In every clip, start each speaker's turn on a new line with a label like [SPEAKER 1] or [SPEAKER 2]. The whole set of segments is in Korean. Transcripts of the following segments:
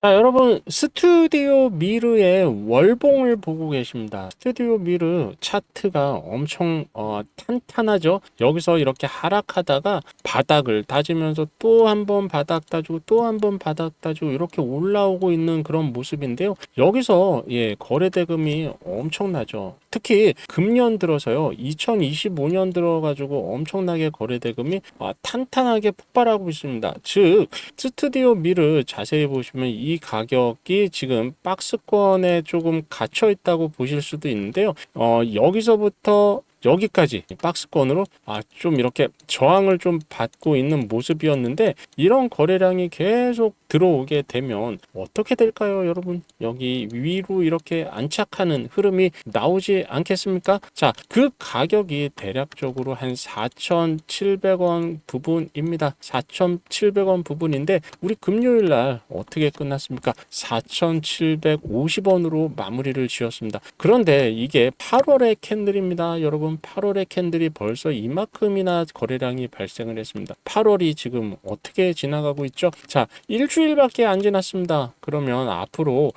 [SPEAKER 1] 자, 여러분, 스튜디오 미르의 월봉을 보고 계십니다. 스튜디오 미르 차트가 엄청 어, 탄탄하죠. 여기서 이렇게 하락하다가 바닥을 다지면서 또 한 번 바닥 다지고 또 한 번 바닥 다지고 이렇게 올라오고 있는 그런 모습인데요. 여기서 예, 거래 대금이 엄청나죠. 특히 금년 들어서요. 2025년 들어가지고 엄청나게 거래 대금이 아, 탄탄하게 폭발하고 있습니다. 즉 스튜디오 미르 자세히 보시면 이 가격이 지금 박스권에 조금 갇혀 있다고 보실 수도 있는데요. 어, 여기서부터 여기까지 박스권으로 아, 좀 이렇게 저항을 좀 받고 있는 모습이었는데 이런 거래량이 계속 들어오게 되면 어떻게 될까요, 여러분? 여기 위로 이렇게 안착하는 흐름이 나오지 않겠습니까? 자, 그 가격이 대략적으로 한 4,700원 부분입니다. 4,700원 부분인데 우리 금요일 날 어떻게 끝났습니까? 4,750원으로 마무리를 지었습니다. 그런데 이게 8월의 캔들입니다, 여러분. 8월의 캔들이 벌써 이만큼이나 거래량이 발생을 했습니다. 8월이 지금 어떻게 지나가고 있죠? 자, 일주일밖에 안 지났습니다. 그러면 앞으로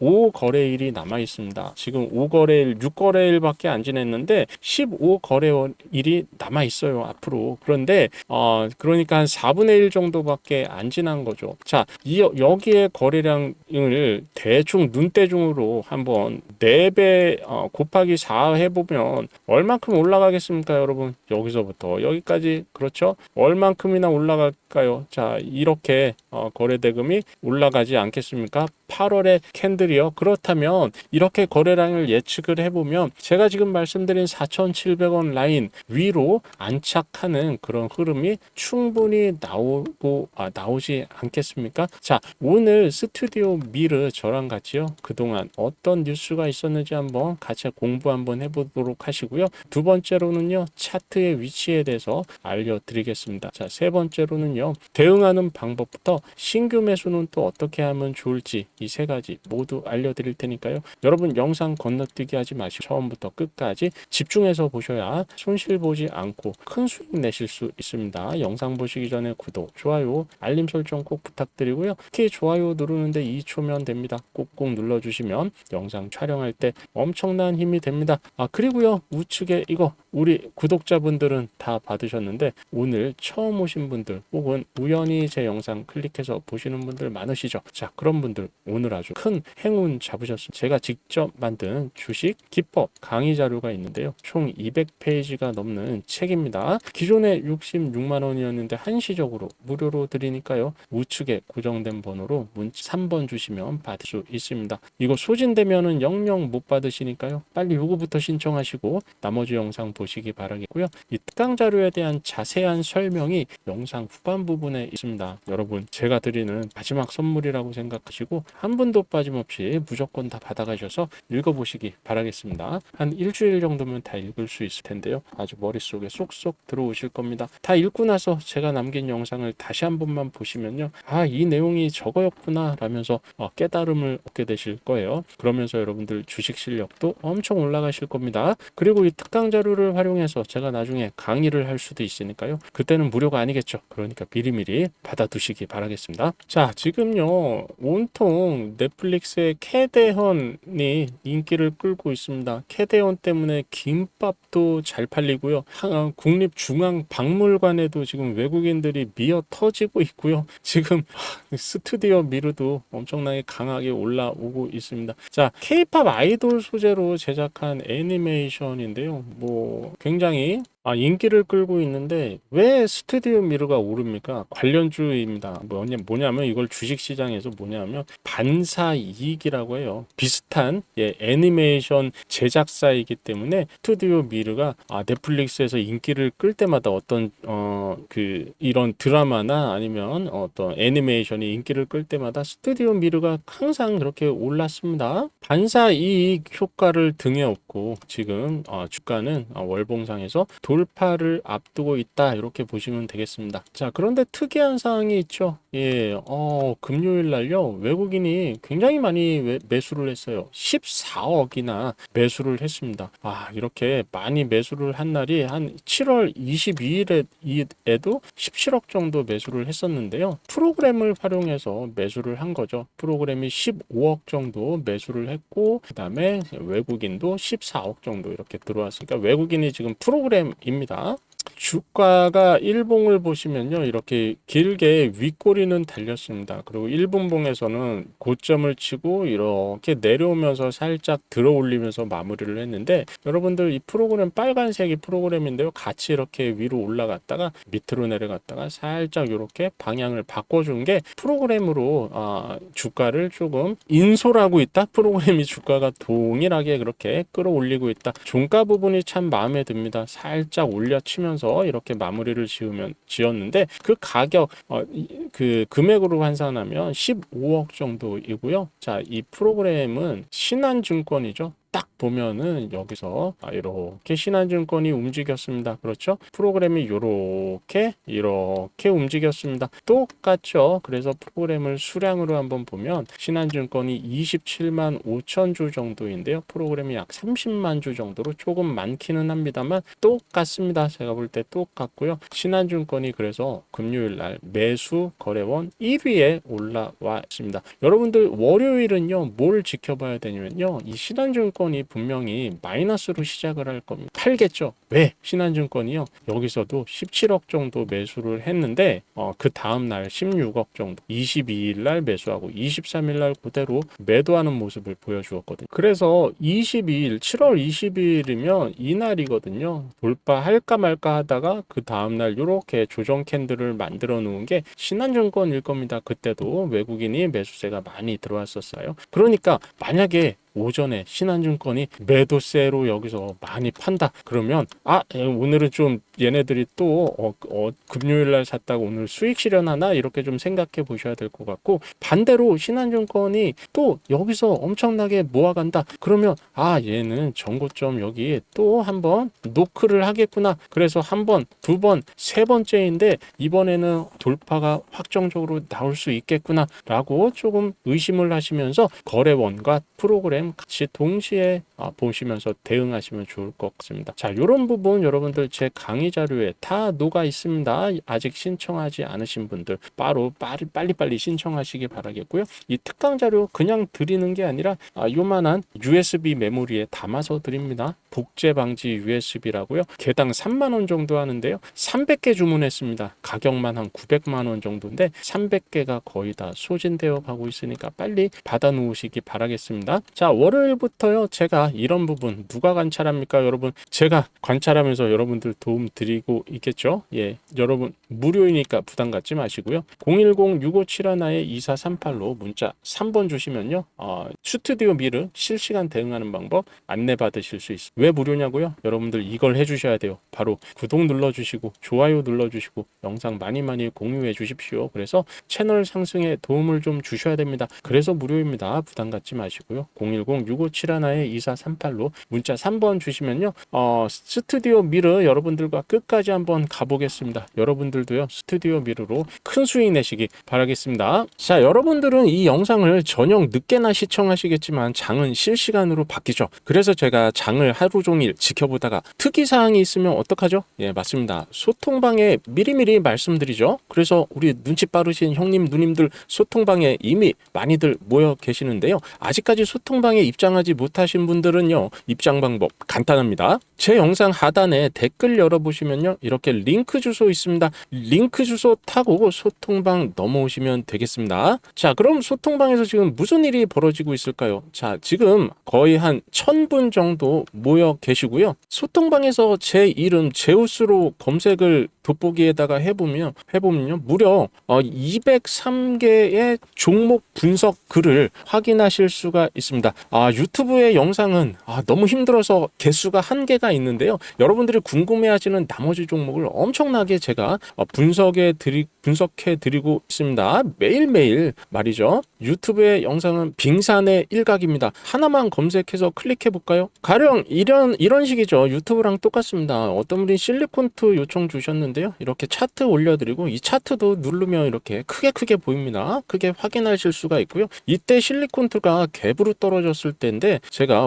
[SPEAKER 1] 15거래일이 남아 있습니다. 지금 5거래일, 6거래일밖에 안 지냈는데 15거래일이 남아 있어요. 앞으로. 그런데 어 그러니까 한 4분의 1 정도밖에 안 지난 거죠. 자, 이 여기에 거래량을 대충 눈대중으로 한번 4배 어, 곱하기 4 해보면 얼만큼 올라가겠습니까, 여러분? 여기서부터 여기까지 그렇죠? 얼만큼이나 올라갈까요? 자, 이렇게 어, 거래 대금이 올라가지 않겠습니까? 8월의 캔들 이요. 그렇다면 이렇게 거래량을 예측을 해보면 제가 지금 말씀드린 4,700원 라인 위로 안착하는 그런 흐름이 충분히 나오고 아, 나오지 않겠습니까? 자, 오늘 스튜디오 미르 저랑 같이요. 그동안 어떤 뉴스가 있었는지 한번 같이 공부 한번 해보도록 하시고요. 두 번째로는요. 차트의 위치에 대해서 알려드리겠습니다. 자, 세 번째로는요. 대응하는 방법부터 신규 매수는 또 어떻게 하면 좋을지 이 세 가지 모두 알려드릴 테니까요. 여러분 영상 건너뛰기 하지 마시고 처음부터 끝까지 집중해서 보셔야 손실 보지 않고 큰 수익 내실 수 있습니다. 영상 보시기 전에 구독, 좋아요, 알림 설정 꼭 부탁드리고요. 특히 좋아요 누르는데 2초면 됩니다. 꼭꼭 눌러주시면 영상 촬영할 때 엄청난 힘이 됩니다. 아 그리고요 우측에 이거 우리 구독자분들은 다 받으셨는데 오늘 처음 오신 분들 혹은 우연히 제 영상 클릭해서 보시는 분들 많으시죠? 자 그런 분들 오늘 아주 큰 행운 잡으셨습니다. 제가 직접 만든 주식 기법 강의 자료가 있는데요. 총 200페이지가 넘는 책입니다. 기존에 66만 원이었는데 한시적으로 무료로 드리니까요. 우측에 고정된 번호로 문자 3번 주시면 받을 수 있습니다. 이거 소진되면은 영영 못 받으시니까요. 빨리 요거부터 신청하시고 나머지 영상 보시 기 바라겠고요. 이 특강 자료에 대한 자세한 설명이 영상 후반 부분에 있습니다. 여러분 제가 드리는 마지막 선물이라고 생각하시고 한 분도 빠짐없이 무조건 다 받아가셔서 읽어보시기 바라겠습니다. 한 일주일 정도면 다 읽을 수 있을 텐데요. 아주 머릿속에 쏙쏙 들어오실 겁니다. 다 읽고 나서 제가 남긴 영상을 다시 한 번만 보시면요. 아, 이 내용이 저거였구나 라면서 어, 깨달음을 얻게 되실 거예요. 그러면서 여러분들 주식 실력도 엄청 올라가실 겁니다. 그리고 이 특강 자료를 활용해서 제가 나중에 강의를 할 수도 있으니까요. 그때는 무료가 아니겠죠. 그러니까 미리미리 받아두시기 바라겠습니다. 자, 지금요. 온통 넷플릭스의 캐대헌이 인기를 끌고 있습니다. 캐대헌 때문에 김밥도 잘 팔리고요. 하- 국립중앙박물관에도 지금 외국인들이 미어 터지고 있고요. 지금 스튜디오 미르도 엄청나게 강하게 올라오고 있습니다. 자, 케이팝 아이돌 소재로 제작한 애니메이션인데요. 뭐 굉장히 아, 인기를 끌고 있는데 왜 스튜디오 미르가 오릅니까? 관련주입니다. 뭐냐, 뭐냐면 이걸 주식시장에서 뭐냐면 반사 이익이라고 해요. 비슷한 예, 애니메이션 제작사이기 때문에 스튜디오 미르가 아, 넷플릭스에서 인기를 끌 때마다 어떤 어, 그 이런 드라마나 아니면 어떤 애니메이션이 인기를 끌 때마다 스튜디오 미르가 항상 그렇게 올랐습니다. 반사 이익 효과를 등에 업고 지금 어, 주가는 어, 월봉상에서 돌 파를 앞두고 있다 이렇게 보시면 되겠습니다. 자 그런데 특이한 사항이 있죠. 예, 어, 금요일 날요 외국인이 굉장히 많이 매, 매수를 했어요. 14억이나 매수를 했습니다. 아 이렇게 많이 매수를 한 날이 한 7월 22일에도 17억 정도 매수를 했었는데요. 프로그램을 활용해서 매수를 한 거죠. 프로그램이 15억 정도 매수를 했고 그 다음에 외국인도 14억 정도 이렇게 들어왔으니까 외국인이 지금 프로그램 입니다. 주가가 일봉을 보시면요 이렇게 길게 윗꼬리는 달렸습니다. 그리고 일분봉에서는 고점을 치고 이렇게 내려오면서 살짝 들어 올리면서 마무리를 했는데 여러분들 이 프로그램 빨간색이 프로그램인데요. 같이 이렇게 위로 올라갔다가 밑으로 내려갔다가 살짝 이렇게 방향을 바꿔준 게 프로그램으로 아, 주가를 조금 인솔하고 있다? 프로그램이 주가가 동일하게 그렇게 끌어올리고 있다? 종가 부분이 참 마음에 듭니다. 살짝 올려치면서 이렇게 마무리를 지으면 지었는데 그 가격 어, 이- 그 금액으로 환산하면 15억 정도이고요. 자, 이 프로그램은 신한증권이죠. 딱 보면은 여기서 아, 이렇게 신한증권이 움직였습니다. 그렇죠? 프로그램이 이렇게 이렇게 움직였습니다. 똑같죠? 그래서 프로그램을 수량으로 한번 보면 신한증권이 27만 5천 주 정도인데요. 프로그램이 약 30만 주 정도로 조금 많기는 합니다만 똑같습니다. 제가 볼 때 똑같고요. 신한증권이 그래서 금요일 날 매수 거래원 1위에 올라와 있습니다. 여러분들 월요일은요 뭘 지켜봐야 되냐면요 이 신한증권 이 분명히 마이너스로 시작을 할 겁니다. 팔겠죠. 왜? 신한증권이요 여기서도 17억 정도 매수를 했는데 어, 그 다음 날 16억 정도 22일 날 매수하고 23일 날 그대로 매도하는 모습을 보여주었거든요. 그래서 22일 7월 22일이면 이날이거든요. 돌파할까 말까 하다가 그 다음 날 이렇게 조정 캔들을 만들어 놓은 게 신한증권일 겁니다. 그때도 외국인이 매수세가 많이 들어왔었어요. 그러니까 만약에 오전에 신한증권이 매도세로 여기서 많이 판다. 그러면 아 에, 오늘은 좀 얘네들이 또 어, 어, 금요일 날 샀다고 오늘 수익 실현하나? 이렇게 좀 생각해 보셔야 될 것 같고 반대로 신한증권이 또 여기서 엄청나게 모아간다. 그러면 아 얘는 전고점 여기 또 한번 노크를 하겠구나. 그래서 한 번 두 번 세 번째인데 이번에는 돌파가 확정적으로 나올 수 있겠구나 라고 조금 의심을 하시면서 거래원과 프로그램 같이 동시에 아, 보시면서 대응하시면 좋을 것 같습니다. 자, 이런 부분 여러분들 제 강의 자료에 다 녹아 있습니다. 아직 신청하지 않으신 분들 바로 빨리 빨리 빨리 신청하시기 바라겠고요. 이 특강 자료 그냥 드리는 게 아니라 아, 요만한 USB 메모리에 담아서 드립니다. 복제 방지 USB라고요. 개당 3만 원 정도 하는데요. 300개 주문했습니다. 가격만 한 900만 원 정도인데 300개가 거의 다 소진되어 가고 있으니까 빨리 받아 놓으시기 바라겠습니다. 자, 월요일부터요. 제가 이런 부분 누가 관찰합니까, 여러분? 제가 관찰하면서 여러분들 도움 드리고 있겠죠? 예. 여러분 무료이니까 부담 갖지 마시고요. 010-6571-2438로 문자 3번 주시면요. 어, 스튜디오 미르 실시간 대응하는 방법 안내 받으실 수 있습니다. 왜 무료냐고요? 여러분들 이걸 해 주셔야 돼요. 바로 구독 눌러 주시고 좋아요 눌러 주시고 영상 많이 많이 공유해 주십시오. 그래서 채널 상승에 도움을 좀 주셔야 됩니다. 그래서 무료입니다. 부담 갖지 마시고요. 010-6571-2438로 문자 3번 주시면요. 어, 스튜디오 미르 여러분들과 끝까지 한번 가보겠습니다. 여러분들도요. 스튜디오 미르로 큰 수익 내시기 바라겠습니다. 자, 여러분들은 이 영상을 저녁 늦게나 시청하시겠지만 장은 실시간으로 바뀌죠. 그래서 제가 장을 하루 종일 지켜보다가 특이 사항이 있으면 어떡하죠? 예, 맞습니다. 소통방에 미리미리 말씀드리죠. 그래서 우리 눈치 빠르신 형님 누님들 소통방에 이미 많이들 모여 계시는데요. 아직까지 소통방 에 입장하지 못하신 분들은요. 입장 방법 간단합니다. 제 영상 하단에 댓글 열어보시면요. 이렇게 링크 주소 있습니다. 링크 주소 타고 소통방 넘어오시면 되겠습니다. 자, 그럼 소통방에서 지금 무슨 일이 벌어지고 있을까요? 자, 지금 거의 한 천 분 정도 모여 계시고요. 소통방에서 제 이름 제우스로 검색을 돋보기에다가 해보면 해보면요 무려 어, 203개의 종목 분석 글을 확인하실 수가 있습니다. 아 유튜브의 영상은 아, 너무 힘들어서 개수가 한계가 있는데요. 여러분들이 궁금해하시는 나머지 종목을 엄청나게 제가 어, 분석해 드리 분석해 드리고 있습니다. 매일매일 말이죠. 유튜브의 영상은 빙산의 일각입니다. 하나만 검색해서 클릭해 볼까요? 가령 이런 이런 식이죠. 유튜브랑 똑같습니다. 어떤 분이 실리콘트 요청 주셨는데요. 이렇게 차트 올려드리고 이 차트도 누르면 이렇게 크게 크게 보입니다. 크게 확인하실 수가 있고요. 이때 실리콘트가 갭으로 떨어 졌을 때인데 제가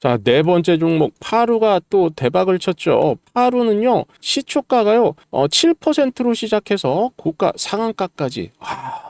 [SPEAKER 1] 자, 네 번째 종목 파루가 또 대박을 쳤죠. 파루는요. 시초가가요. 어, 7%로 시작해서 고가 상한가까지 아,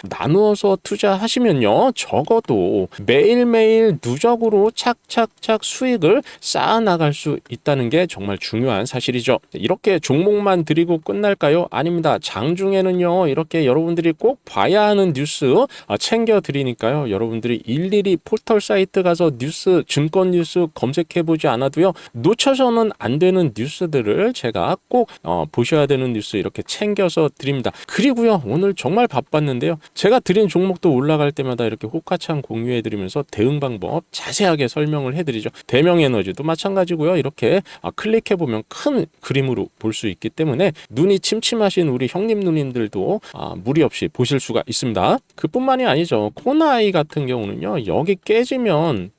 [SPEAKER 1] 나누어서 투자하시면요, 적어도 매일매일 누적으로 착착착 수익을 쌓아 나갈 수 있다는 게 정말 중요한 사실이죠. 이렇게 종목만 드리고 끝날까요? 아닙니다. 장중에는요, 이렇게 여러분들이 꼭 봐야 하는 뉴스 아, 챙겨 드리니까요. 여러분들이 일일이 포털 사이트 가서 뉴스, 증권 뉴스 검색해 보지 않아도요, 놓쳐서는 안 되는 뉴스들을 제가 꼭 어, 보셔야 되는 뉴스 이렇게 챙겨서 드립니다. 그리고요, 오늘 정말 바빴는데요. 제가 드린 종목도 올라갈 때마다 이렇게 호카창 공유해 드리면서 대응 방법 자세하게 설명을 해 드리죠. 대명 에너지도 마찬가지고요. 이렇게 아, 클릭해 보면 큰 그림으로 볼 수 있기 때문에 눈이 침침하신 우리 형님 누님들도 아, 무리 없이 보실 수가 있습니다. 그뿐만이 아니죠. 코나이 같은 경우는요. 여기 깨지면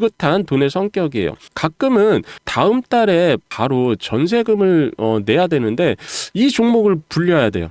[SPEAKER 1] 긋한 돈의 성격이에요. 가끔은 다음 달에 바로 전세금을 어, 내야 되는데 이 종목을 불려야 돼요.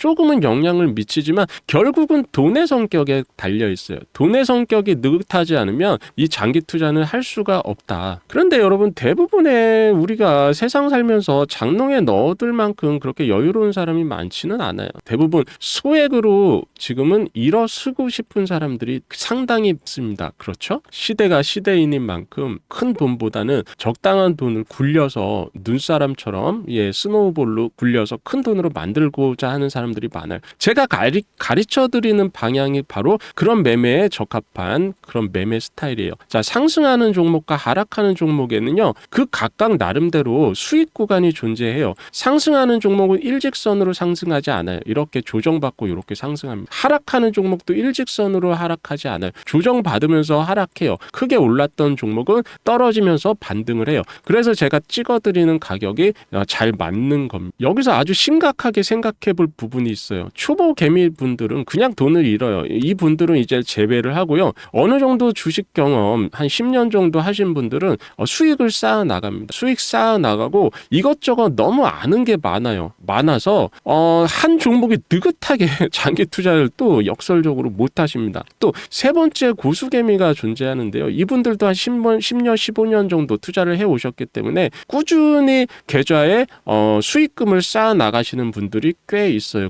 [SPEAKER 1] 조금은 영향을 미치지만 결국은 돈의 성격에 달려 있어요. 돈의 성격이 느긋하지 않으면 이 장기 투자는 할 수가 없다. 그런데 여러분 대부분의 우리가 세상 살면서 장롱에 넣어둘 만큼 그렇게 여유로운 사람이 많지는 않아요. 대부분 소액으로 지금은 일어 쓰고 싶은 사람들이 상당히 있습니다. 그렇죠? 시대가 시대인인 만큼 큰 돈보다는 적당한 돈을 굴려서 눈사람처럼 예 스노우볼로 굴려서 큰 돈으로 만들고자 하는 사람 들이 많아요. 제가 가리, 가르쳐 드리는 방향이 바로 그런 매매에 적합한 그런 매매 스타일이에요. 자 상승하는 종목과 하락하는 종목에는요 그 각각 나름대로 수익 구간이 존재해요. 상승하는 종목은 일직선으로 상승하지 않아요. 이렇게 조정받고 이렇게 상승합니다. 하락하는 종목도 일직선으로 하락하지 않아요. 조정받으면서 하락해요. 크게 올랐던 종목은 떨어지면서 반등을 해요. 그래서 제가 찍어드리는 가격이 어, 잘 맞는 겁니다. 여기서 아주 심각하게 생각해 볼 부분이 있어요. 초보 개미 분들은 그냥 돈을 잃어요. 이 분들은 이제 재배를 하고요. 어느 정도 주식 경험 한 10년 정도 하신 분들은 어, 수익을 쌓아 나갑니다. 수익 쌓아 나가고 이것저것 너무 아는 게 많아요. 많아서 어, 한 종목이 느긋하게 장기 투자를 또 역설적으로 못 하십니다. 또 세 번째 고수개미가 존재하는데요. 이분들도 한 10년, 10년, 15년 정도 투자를 해 오셨기 때문에 꾸준히 계좌에 어, 수익금을 쌓아 나가시는 분들이 꽤 있어요.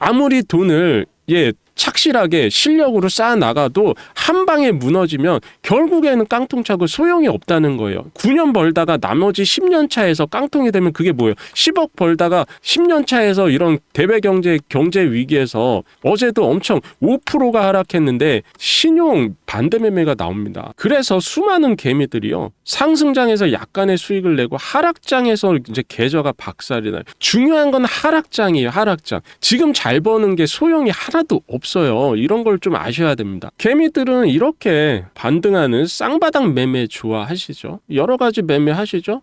[SPEAKER 1] 아무리 돈을 예 착실하게 실력으로 쌓아 나가도 한 방에 무너지면 결국에는 깡통 차고 소용이 없다는 거예요. 9년 벌다가 나머지 10년 차에서 깡통이 되면 그게 뭐예요? 10억 벌다가 10년 차에서 이런 대외 경제 경제 위기에서 어제도 엄청 5%가 하락했는데 신용 반대 매매가 나옵니다. 그래서 수많은 개미들이요. 상승장에서 약간의 수익을 내고 하락장에서 이제 계좌가 박살이 나요. 중요한 건 하락장이에요. 하락장. 지금 잘 버는 게 소용이 하나도 없어요. 이런 걸 좀 아셔야 됩니다. 개미들은 이렇게 반등하는 쌍바닥 매매 좋아하시죠. 여러 가지 매매 하시죠.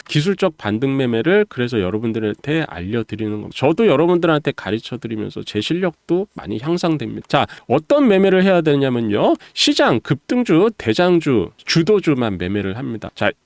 [SPEAKER 1] 기술적 반등 매매를 그래서 여러분들한테 알려드리는 겁니다. 저도 여러분들한테 가르쳐 드리면서 제 실력도 많이 향상됩니다. 자, 어떤 매매를 해야 되냐면요. 시장 급등주, 대장주, 주도주만 매매를 합니다. 자,